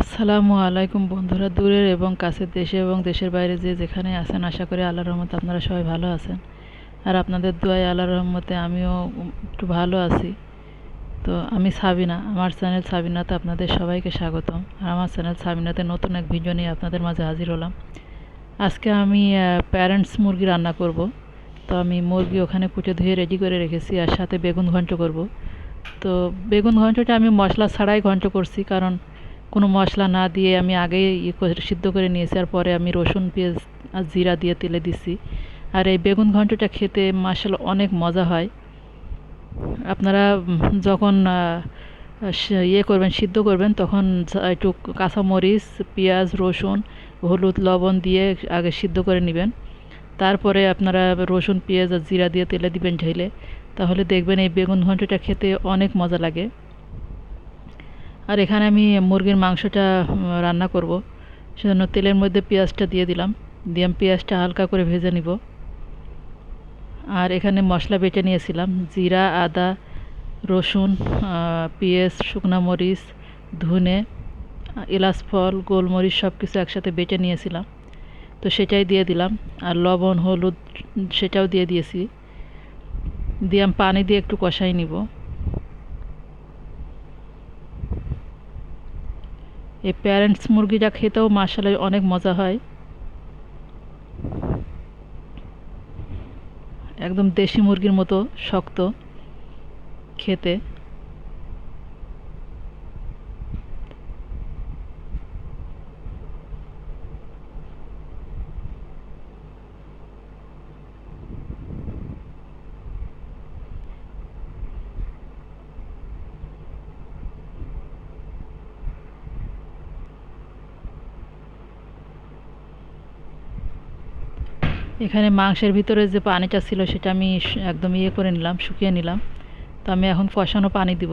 আসসালামু আলাইকুম বন্ধুরা, দূরের এবং কাছের দেশে এবং দেশের বাইরে যে যেখানে আছেন, আশা করি আল্লাহর রহমতে আপনারা সবাই ভালো আছেন। আর আপনাদের দোয়ায় আল্লাহর রহমতে আমিও একটু ভালো আছি। তো আমি সাবিনা, আমার চ্যানেল সাবিনাতে আপনাদের সবাইকে স্বাগতম। আর আমার চ্যানেল সাবিনাতে নতুন এক ভিডিও নিয়ে আপনাদের মাঝে হাজির হলাম। আজকে আমি প্যারেন্টস মুরগি রান্না করব। তো আমি মুরগি ওখানে কুচে ধুয়ে রেডি করে রেখেছি আর সাথে বেগুন ঘন্ট করব। তো বেগুন ঘন্টটা আমি মশলা ছাড়াই ঘন্ট করছি, কারণ কোনো মশলা না দিয়ে আমি আগেই ইয়ে সিদ্ধ করে নিয়েছি আর পরে আমি রসুন, পেঁয়াজ আর জিরা দিয়ে তেলে দিছি। আর এই বেগুন ঘন্টটা খেতে মাসাল অনেক মজা হয়। আপনারা যখন ইয়ে করবেন, সিদ্ধ করবেন, তখন একটু কাঁচামরিচ, পেঁয়াজ, রসুন, হলুদ, লবণ দিয়ে আগে সিদ্ধ করে নেবেন। তারপরে আপনারা রসুন, পেঁয়াজ আর জিরা দিয়ে তেলে দিবেন ঢেলে। তাহলে দেখবেন এই বেগুন ঘন্টটা খেতে অনেক মজা লাগে। আর এখানে আমি মুরগির মাংসটা রান্না করব। সেজন্য তেলের মধ্যে পেঁয়াজটা দিয়ে দিলাম। দিয়ে পেঁয়াজটা হালকা করে ভেজে নিব। আর এখানে মশলা বেটে নিয়েছিলাম। জিরা, আদা, রসুন পেঁয়াজ, শুকনো মরিচ, ধনে, এলাচ, ফল, গোলমরিচ সব কিছু একসাথে বেটে নিয়েছিলাম। তো সেটাই দিয়ে দিলাম। আর লবণ, হলুদ, সেটাও দিয়ে দিয়েছি। দিয়ে পানি দিয়ে একটু কষাই নিব। এই প্যারেন্টস মুরগিটা খেতেও মাসালে অনেক মজা হয়। একদম দেশি মুরগির মতো শক্ত খেতে। এখানে মাংসের ভিতরে যে পানিটা ছিল সেটা আমি একদম ইয়ে করে নিলাম, শুকিয়ে নিলাম। তো আমি এখন কষানো পানি দিব।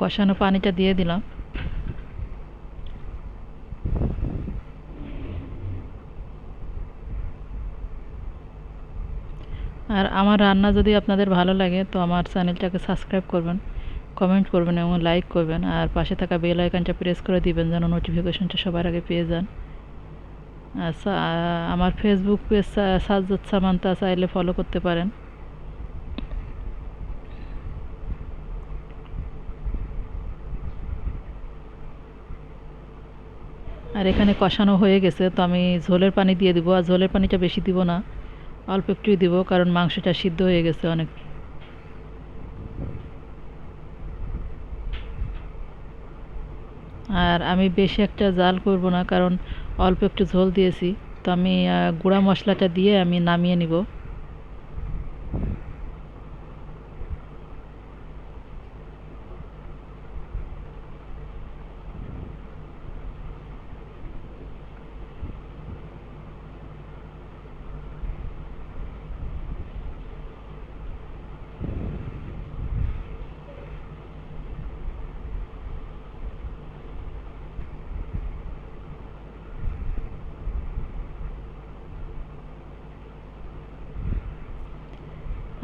কষানো পানিটা দিয়ে দিলাম। আর আমার রান্না যদি আপনাদের ভালো লাগে, তো আমার চ্যানেলটাকে সাবস্ক্রাইব করবেন, কমেন্ট করবেন এবং লাইক করবেন। আর পাশে থাকা বেল আইকনটা প্রেস করে দিবেন যেন নোটিফিকেশনটা সবার আগে পেয়ে যান। আমার ফেসবুক পেজ সাজ্জাদ সামান্তা চাইলে ফলো করতে পারেন। আর এখানে কষানো হয়ে গেছে, তো আমি ঝোলের পানি দিয়ে দিব। আর ঝোলের পানিটা বেশি দিব না। অল্প একটু দিব, কারণ মাংসটা সিদ্ধ হয়ে গেছে অনেক। আর আমি বেশি একটা জাল করব না, কারণ অল্প একটু ঝোল দিয়েছি। তো আমি গুঁড়া মশলাটা দিয়ে আমি নামিয়ে নিব।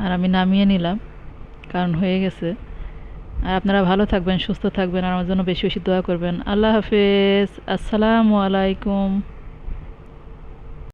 আর আমি নামিয়ে নিলাম, কারণ হয়ে গেছে। আর আপনারা ভালো থাকবেন, সুস্থ থাকবেন, আর আমার জন্য বেশি বেশি দোয়া করবেন। আল্লাহ হাফেজ। আসসালামু আলাইকুম।